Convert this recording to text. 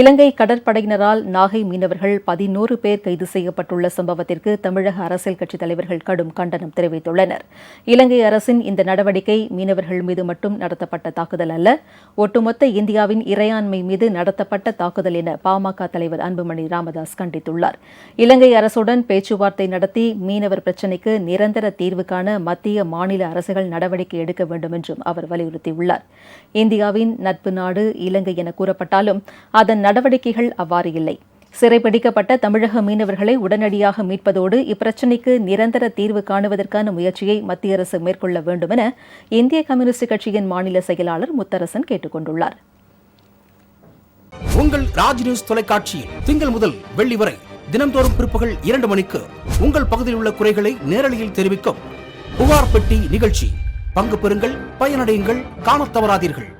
இலங்கை கடற்படையினரால் நாகை மீனவர்கள் பதினோரு பேர் கைது செய்யப்பட்டுள்ள சம்பவத்திற்கு தமிழக அரசியல் கட்சித் தலைவர்கள் கடும் கண்டனம் தெரிவித்துள்ளனர். இலங்கை அரசின் இந்த நடவடிக்கை மீனவர்கள் மீது மட்டும் நடத்தப்பட்ட தாக்குதல் அல்ல ஒட்டுமொத்த இந்தியாவின் இறையாண்மை மீது நடத்தப்பட்ட தாக்குதல் என பாமக தலைவர் அன்புமணி ராமதாஸ் கண்டித்துள்ளார். இலங்கை அரசுடன் பேச்சுவார்த்தை நடத்தி மீனவர் பிரச்சினைக்கு நிரந்தர தீர்வு காண மத்திய மாநில அரசுகள் நடவடிக்கை எடுக்க வேண்டும் என்றும் அவர் வலியுறுத்தியுள்ளார். இந்தியாவின் நட்பு நாடு இலங்கை என கூறப்பட்டாலும் அதன் நடவடிக்கைகள் அவ்வாறு இல்லை. சிறைபிடிக்கப்பட்ட தமிழக மீனவர்களை உடனடியாக மீட்பதோடு இப்பிரச்சினைக்கு நிரந்தர தீர்வு காணுவதற்கான முயற்சியை மத்திய அரசு மேற்கொள்ள வேண்டும் என இந்திய கம்யூனிஸ்ட் கட்சியின் மாநில செயலாளர் முத்தரசன் கேட்டுக் கொண்டுள்ளார். உங்கள் ராஜ் நியூஸ் தொலைக்காட்சியில் திங்கள் முதல் வெள்ளி வரை தினம்தோறும் பிற்பகல் இரண்டு மணிக்கு உங்கள் பகுதியில் உள்ள குறைகளை நேரலையில் தெரிவிக்கும் புகார் பெட்டி நிகழ்ச்சி. பங்கு பெறுங்கள் பயனடையுங்கள் காணத் தவறாதீர்கள்.